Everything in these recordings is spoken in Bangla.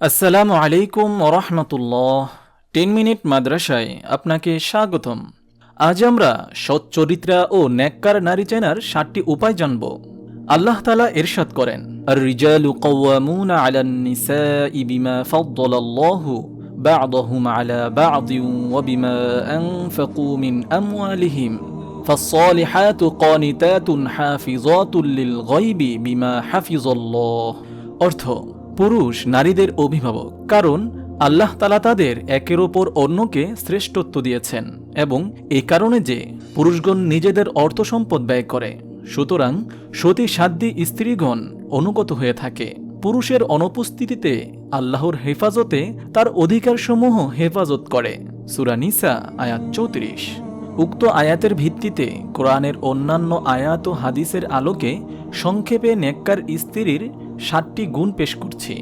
আসসালামু আলাইকুম রহমতুল্লাহ টেন মিনিট মাদ্রাসায় আপনাকে স্বাগতম আজ আমরা সৎ চরিত্রা ও ন্যাক্কার নারী চেনার সাতটি উপায় জানব আল্লাহ তালা এরশাদ করেন আর রিজালু কওয়ামুন আলান নিসাই বিমা ফাদ্দালাল্লাহু بعضهم على بعض وبما أنفقوا من أموالهم فالصالحات قانتات حافظات للغيب بما حفظ الله অর্থ পুরুষ নারীদের অভিভাবক, কারণ আল্লাহ তালা তাদের একের ওপর অন্যকে শ্রেষ্ঠত্ব দিয়েছেন এবং এ কারণে যে পুরুষগণ নিজেদের অর্থ সম্পদ ব্যয় করে, সুতরাং সতী সাধ্যী স্ত্রীগণ অনুগত হয়ে থাকে। পুরুষের অনুপস্থিতিতে আল্লাহর হেফাজতে তার অধিকারসমূহ হেফাজত করে। সুরানিসা আয়াত চৌত্রিশ। উক্ত আয়াতের ভিত্তিতে কোরআনের অন্যান্য আয়াত ও হাদিসের আলোকে সংক্ষেপে নেককার স্ত্রীর সাতটি গুণ পেশ করছি।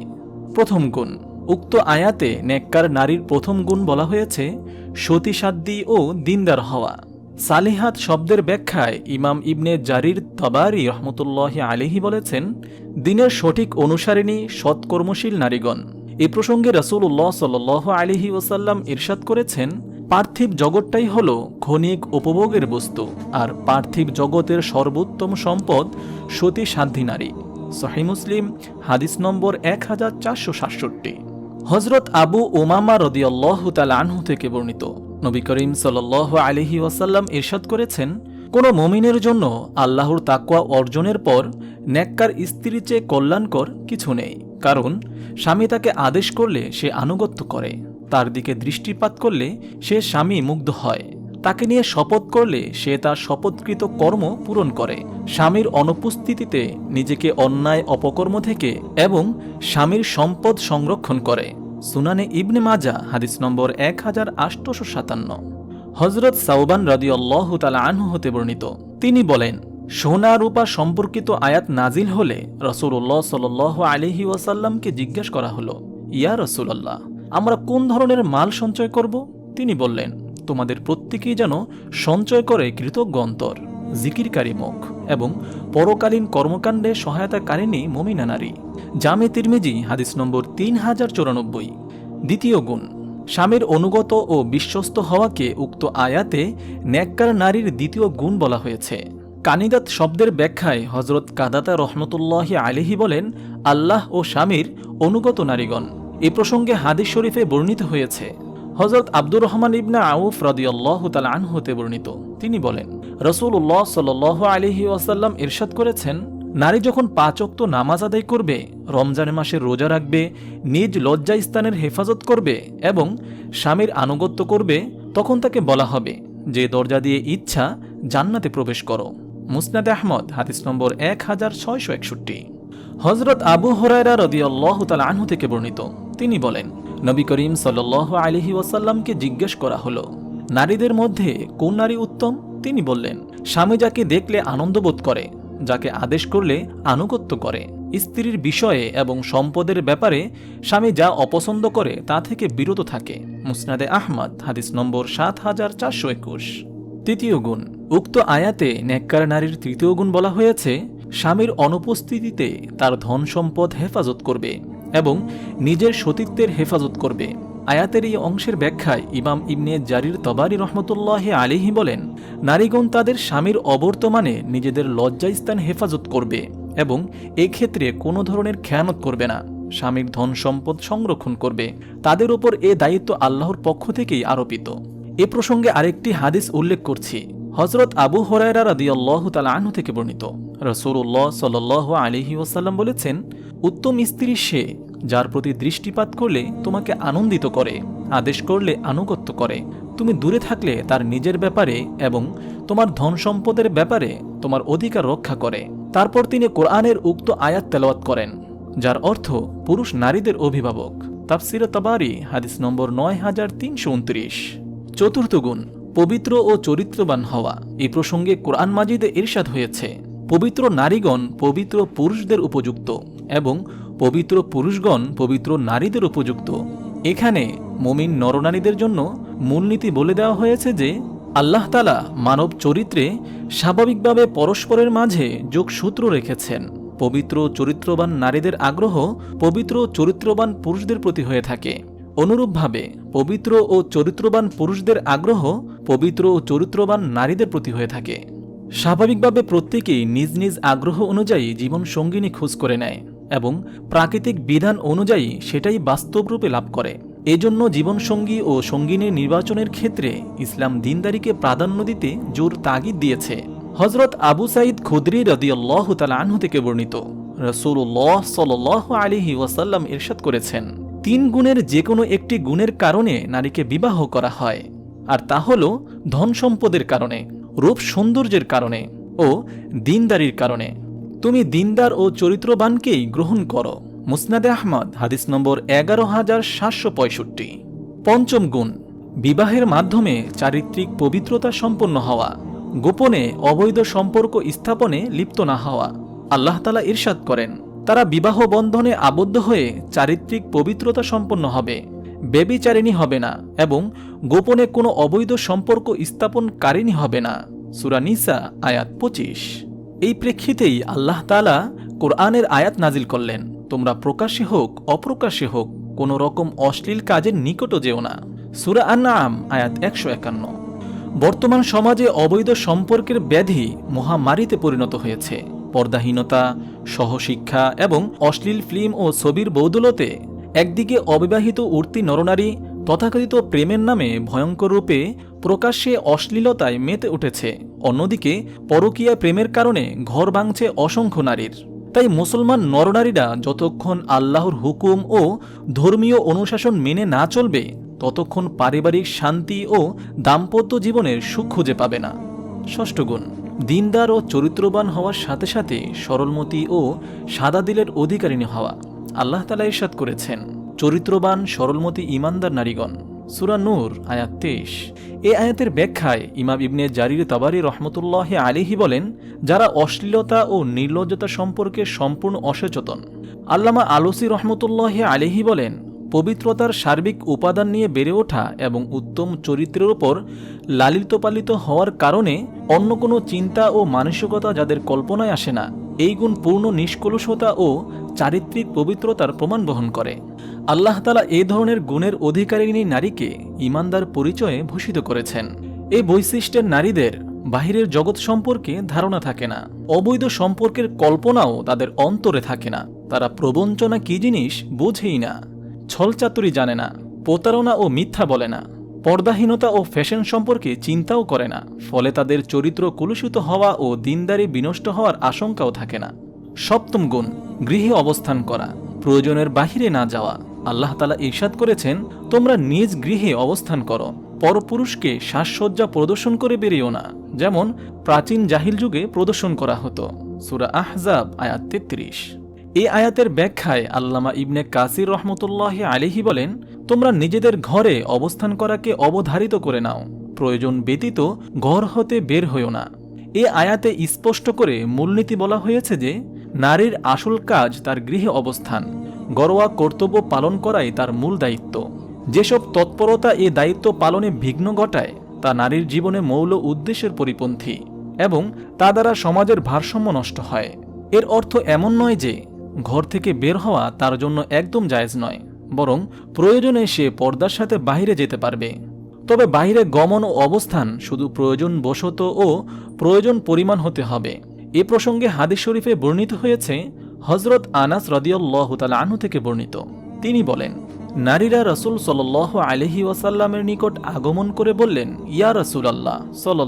প্রথম গুণ, উক্ত আয়াতে নেককার নারীর প্রথম গুণ বলা হয়েছে সতীসাধ্যী ও দিনদার হওয়া। সালিহাত শব্দের ব্যাখ্যায় ইমাম ইবনে জারির তবারি রহমতুল্লাহ আলিহি বলেছেন, দিনের সঠিক অনুসারিণী সৎকর্মশীল নারীগণ। এ প্রসঙ্গে রসুল্লাহ সাল আলিহি ওসাল্লাম ইরশাদ করেছেন পার্থিব জগৎটাই হল ক্ষণিক উপভোগের বস্তু, আর পার্থিব জগতের সর্বোত্তম সম্পদ সতী সাধ্যী নারী। সহি মুসলিম, হাদিস নম্বর এক হাজার চারশো সাতষট্টি। হজরত আবু ওমামা রদিয়াল্লাহ আনহু থেকে বর্ণিত, নবী করিম সাল আলহি ওয়াসাল্লাম ইরশাদ করেছেন, কোনো মমিনের জন্য আল্লাহর তাকুয়া অর্জনের পর ন্যাক্কার স্ত্রীর চেয়ে কল্যাণকর কিছু নেই, কারণ স্বামী তাকে আদেশ করলে সে আনুগত্য করে। তার দিকে দৃষ্টিপাত করলে সে স্বামী মুগ্ধ হয়। তাকে নিয়ে শপথ করলে সে তার শপথকৃত কর্ম পূরণ করে। স্বামীর অনুপস্থিতিতে নিজেকে অন্যায়, অপকর্ম থেকে এবং স্বামীর সম্পদ সংরক্ষণ করে। সুনানে ইবনে মাজা, হাদিস নম্বর এক হাজার আটশোশো সাতান্ন। হজরত সাউবান রাদিয়াল্লাহু তালা আনহু হতে বর্ণিত। তিনি বলেন, সোনা রূপা সম্পর্কিত আয়াত নাজিল হলে রসুল্লাহ সাল আলিহি ওয়াসাল্লামকে জিজ্ঞেস করা হলো, ইয়া রসুল্লাহ আমরা কোন ধরনের মাল সঞ্চয় করব? তিনি বললেন, তোমাদের প্রত্যেকেই যেন সঞ্চয় করে কৃতজ্ঞ অন্তর জিকিরকারী মুখ এবং পরকালীন কর্মকাণ্ডে সহায়তাকারিণী মমিনা নারী। জামে তিরমিজি, হাদিস নম্বর তিন হাজার চৌরানব্বই। দ্বিতীয় গুণ, স্বামীর অনুগত ও বিশ্বস্ত হওয়াকে উক্ত আয়াতে ন্যাক্কার নারীর দ্বিতীয় গুণ বলা হয়েছে। কানিদাত শব্দের ব্যাখ্যায় হজরত কাদাতা রহমতুল্লাহ আলিহি বলেন, আল্লাহ ও স্বামীর অনুগত নারীগণ। এ প্রসঙ্গে হাদিস শরীফে বর্ণিত হয়েছে হজরত আব্দুর রহমান ইবনা আউফ রদিয়াল্লাহ তাল হতে বর্ণিত। তিনি বলেন রসুল্লাহ সাল আলহি ওয়াসাল্লাম ইরশাদ করেছেন, নারী যখন পাঁচক্ত নামাজ আদায় করবে, রমজান মাসের রোজা রাখবে, নিজ লজ্জা স্থানের হেফাজত করবে এবং স্বামীর আনুগত্য করবে, তখন তাকে বলা হবে, যে দরজা দিয়ে ইচ্ছা, জান্নাতে প্রবেশ করো। মুসনাদ আহমদ, হাদিস নম্বর এক হাজার ছয়শো একষট্টি। হজরত আবু হরাইরা রদিয়াল্লাহ তাল আনহু থেকে বর্ণিত তিনি বলেন, নবী করিম সাল আলহি ওয়াসাল্লামকে জিজ্ঞেস করা হলো, নারীদের মধ্যে কোন নারী উত্তম? তিনি বললেন, স্বামী যাকে দেখলে আনন্দ বোধ করে, যাকে আদেশ করলে আনুগত্য করে, স্ত্রীর বিষয়ে এবং সম্পদের ব্যাপারে স্বামী যা অপছন্দ করে তা থেকে বিরত থাকে। মুসনাদে আহমদ, হাদিস নম্বর সাত হাজার চারশো একুশ। তৃতীয় গুণ, উক্ত আয়াতে নেককার নারীর তৃতীয় গুণ বলা হয়েছে, স্বামীর অনুপস্থিতিতে তার ধন সম্পদ হেফাজত করবে। এবং নিজের সতীত্বের হেফাজত করবে। আয়াতের এই অংশের ব্যাখ্যায় ইমাম ইবনে জারির তবারি রহমতুল্লাহ আলিহি বলেন, নারীগণ তাদের স্বামীর অবর্তমানে নিজেদের লজ্জাস্থান হেফাজত করবে এবং এক্ষেত্রে কোনো ধরনের খেয়ানত করবে না। স্বামীর ধন সম্পদ সংরক্ষণ করবে। তাদের উপর এ দায়িত্ব আল্লাহর পক্ষ থেকেই আরোপিত। এ প্রসঙ্গে আরেকটি হাদিস উল্লেখ করছি। হজরত আবু হরাইরা রাদিয়াল্লাহ তালা আনহু থেকে বর্ণিত। রসুল্লাহ সাল আলিহি ওসাল্লাম বলেছেন, উত্তম স্ত্রী সে যার প্রতি দৃষ্টিপাত করলে তোমাকে আনন্দিত করে, আদেশ করলে আনুগত্য করে। তুমি দূরে থাকলে তার নিজের ব্যাপারে এবং তোমার ধন সম্পদের ব্যাপারে তোমার অধিকার রক্ষা করে। তারপর তিনি কোরআনের উক্ত আয়াত তেলাওয়াত করেন, যার অর্থ পুরুষ নারীদের অভিভাবক। তাফসির তবারি, হাদিস নম্বর নয় হাজার তিনশো উনত্রিশ। চতুর্থ গুণ পবিত্র ও চরিত্রবান হওয়া। এই প্রসঙ্গে কোরআন মাজিদে ইরশাদ হয়েছে। পবিত্র নারীগণ পবিত্র পুরুষদের উপযুক্ত এবং পবিত্র পুরুষগণ পবিত্র নারীদের উপযুক্ত। এখানে মমিন নরনারীদের জন্য মূলনীতি বলে দেওয়া হয়েছে যে, আল্লাহ তালা মানব চরিত্রে স্বাভাবিকভাবে পরস্পরের মাঝে যোগসূত্র রেখেছেন। পবিত্র চরিত্রবান নারীদের আগ্রহ পবিত্র চরিত্রবান পুরুষদের প্রতি হয়ে থাকে। অনুরূপভাবে পবিত্র ও চরিত্রবান পুরুষদের আগ্রহ পবিত্র ও চরিত্রবান নারীদের প্রতি হয়ে থাকে। স্বাভাবিকভাবে প্রত্যেকেই নিজ নিজ আগ্রহ অনুযায়ী জীবন সঙ্গিনী খোঁজ করে নেয় এবং প্রাকৃতিক বিধান অনুযায়ী সেটাই বাস্তবরূপে লাভ করে। এজন্য জীবনসঙ্গী ও সঙ্গিনীর নির্বাচনের ক্ষেত্রে ইসলাম দিনদারিকে প্রাধান্য দিতে জোর তাগিদ দিয়েছে। হজরত আবু সাইদ খুদ্রি রদিয়াল্লাহ তালা আনহু থেকে বর্ণিত। রসুল্লাহ সাল আলিহি ওয়াসাল্লাম ইরশাদ করেছেন তিন গুণের যে কোনো একটি গুণের কারণে নারীকে বিবাহ করা হয়, আর তা হল ধন সম্পদের কারণে, রূপ সৌন্দর্যের কারণে ও দিনদারির কারণে। তুমি দিনদার ও চরিত্রবানকেই গ্রহণ করো। মুসনাদে আহমদ, হাদিস নম্বর এগারো হাজার সাতশো পঁয়ষট্টি। পঞ্চম গুণ, বিবাহের মাধ্যমে চারিত্রিক পবিত্রতা সম্পন্ন হওয়া, গোপনে অবৈধ সম্পর্ক স্থাপনে লিপ্ত না হওয়া। আল্লাহ তালা ইরশাদ করেন তারা বিবাহ বন্ধনে আবদ্ধ হয়ে চারিত্রিক পবিত্রতা সম্পন্ন হবে, বেবিচারিণী হবে না এবং গোপনে কোনো অবৈধ সম্পর্ক স্থাপনকারিণী হবে না। সুরানিসা আয়াত পঁচিশ। এই প্রেক্ষিতেই আল্লাহ তালা কোরআনের আয়াত নাজিল করলেন, তোমরা প্রকাশ্যে হোক, অপ্রকাশ্যে হোক, কোনো রকম অশ্লীল কাজের নিকটও যেও না। সুরা আন্নাম আয়াত একশো একান্ন। বর্তমান সমাজে অবৈধ সম্পর্কের ব্যাধি মহামারীতে পরিণত হয়েছে। পর্দাহীনতা, সহশিক্ষা এবং অশ্লীল ফিল্ম ও ছবির বৌদলতে একদিকে অবিবাহিত উর্তি নরনারী তথাকথিত প্রেমের নামে ভয়ঙ্কর রূপে প্রকাশ্যে অশ্লীলতায় মেতে উঠেছে। অন্যদিকে পরকীয়া প্রেমের কারণে ঘর ভাঙছে অসংখ্য নারীর। তাই মুসলমান নরনারীরা যতক্ষণ আল্লাহর হুকুম ও ধর্মীয় অনুশাসন মেনে না চলবে, ততক্ষণ পারিবারিক শান্তি ও দাম্পত্য জীবনের সুখ খুঁজে পাবে না। ষষ্ঠ গুণ দিনদার ও চরিত্রবান হওয়ার সাথে সাথে সরলমতি ও সাদা দিলের অধিকারিণী হওয়া আল্লাহ তালা ইরশাদ করেছেন। চরিত্রবান, সরলমতি ইমানদার নারীগণ। সুরা নূর, আয়াত তেইশ। এ আয়াতের ব্যাখ্যায় ইমাম ইবনে জারির তাবারি রহমতুল্লাহ আলিহি বলেন, যারা অশ্লীলতা ও নির্লজ্জতা সম্পর্কে সম্পূর্ণ অসচেতন। আল্লামা আলসি রহমতুল্লাহ আলিহি বলেন পবিত্রতার সার্বিক উপাদান নিয়ে বেড়ে ওঠা এবং উত্তম চরিত্রের ওপর লালিত পালিত হওয়ার কারণে অন্য কোনো চিন্তা ও মানসিকতা যাদের কল্পনায় আসে না, এই গুণ পূর্ণ নিষ্কলুষতা ও চারিত্রিক পবিত্রতার প্রমাণ বহন করে। আল্লাহ তালা এই ধরনের গুণের অধিকারিণী নারীকে ইমানদার পরিচয়ে ভূষিত করেছেন। এই বৈশিষ্ট্যের নারীদের বাহিরের জগৎ সম্পর্কে ধারণা থাকে না। অবৈধ সম্পর্কের কল্পনাও তাদের অন্তরে থাকে না। তারা প্রবঞ্চনা কি জিনিস বোঝেই না। ছলচাতুরি জানে না, প্রতারণা ও মিথ্যা বলে না, পর্দাহীনতা ও ফ্যাশন সম্পর্কে চিন্তাও করে না, ফলে তাদের চরিত্র কলুষিত হওয়া ও দিনদারি বিনষ্ট হওয়ার আশঙ্কাও থাকে না। সপ্তম গুণ, গৃহে অবস্থান করা, প্রয়োজনের বাহিরে না যাওয়া। আল্লাহ তালা ইরশাদ করেছেন, তোমরা নিজ গৃহে অবস্থান করো, পরপুরুষকে সাজসজ্জা প্রদর্শন করে বেরিয়েও না, যেমন প্রাচীন জাহিল যুগে প্রদর্শন করা হতো। সুরা আহজাব, আয়াত তেত্রিশ। এই আয়াতের ব্যাখ্যায় আল্লামা ইবনে কাসির রহমতুল্লাহ আলিহি বলেন, তোমরা নিজেদের ঘরে অবস্থান করাকে অবধারিত করে নাও। প্রয়োজন ব্যতীত ঘর হতে বের হইও না। এ আয়াতে স্পষ্ট করে মূলনীতি বলা হয়েছে যে, নারীর আসল কাজ তার গৃহে অবস্থান। গরোয়া কর্তব্য পালন করাই তার মূল দায়িত্ব। যেসব তৎপরতা এ দায়িত্ব পালনে বিঘ্ন ঘটায়, তা নারীর জীবনে মৌল উদ্দেশ্যের পরিপন্থী এবং তা দ্বারা সমাজের ভারসাম্য নষ্ট হয়। এর অর্থ এমন নয় যে ঘর থেকে বের হওয়া তার জন্য একদম জায়েজ নয়, বরং প্রয়োজনে সে পর্দার সাথে বাইরে যেতে পারবে। তবে বাইরে গমন ও অবস্থান শুধু প্রয়োজন বশত ও প্রয়োজন পরিমাণ হতে হবে। এ প্রসঙ্গে হাদিস শরীফে বর্ণিত হয়েছে হজরত আনাস রদিয়াল্লাহ তালা আনহু থেকে বর্ণিত। তিনি বলেন, নারীরা রসুল সাল আলহি ওয়াসাল্লামের নিকট আগমন করে বললেন, ইয়া রসুল আল্লাহ সাল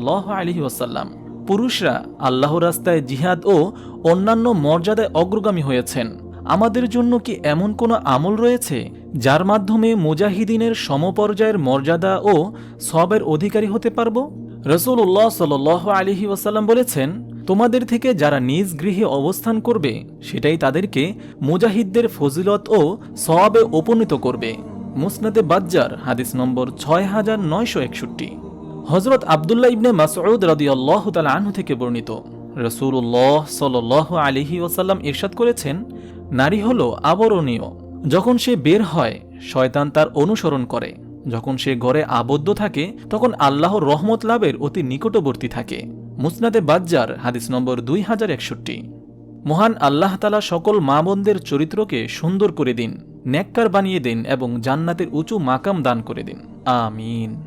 আলহি ওয়াসাল্লাম। পুরুষরা আল্লাহ রাস্তায় জিহাদ ও অন্যান্য মর্যাদায় অগ্রগামী হয়েছেন। আমাদের জন্য কি এমন কোনো আমল রয়েছে, যার মাধ্যমে মুজাহিদিনের সমপর্যায়ের মর্যাদা ও সবের অধিকারী হতে পারব? রসুল্লাহ সাল আলহি ওয়াসাল্লাম বলেছেন, তোমাদের থেকে যারা নিজ গৃহে অবস্থান করবে, সেটাই তাদেরকে মুজাহিদদের ফজিলত ও সওয়াবে উপনীত করবে। মুসনাদে বাজ্জার, হাদিস নম্বর ছয় হাজার নয়শো একষট্টি। হজরত আবদুল্লাহ ইবনে মাসউদ রাদিয়াল্লাহ তাআলা আনহু থেকে বর্ণিত। রসুল্লাহ সাল আলিহি ওসাল্লাম ইরশাদ করেছেন, নারী হল আবরণীয়। যখন সে বের হয়, শয়তান তার অনুসরণ করে। যখন সে ঘরে আবদ্ধ থাকে, তখন আল্লাহর রহমত লাভের অতি নিকটবর্তী থাকে। মুসনাদে বাজ্জার, হাদিস নম্বর দুই হাজার একষট্টি। মহান আল্লাহ তালা সকল মা বোনদের চরিত্রকে সুন্দর করে দিন, ন্যাক্কার বানিয়ে দিন এবং জান্নাতের উঁচু মাকাম দান করে দিন। আমিন।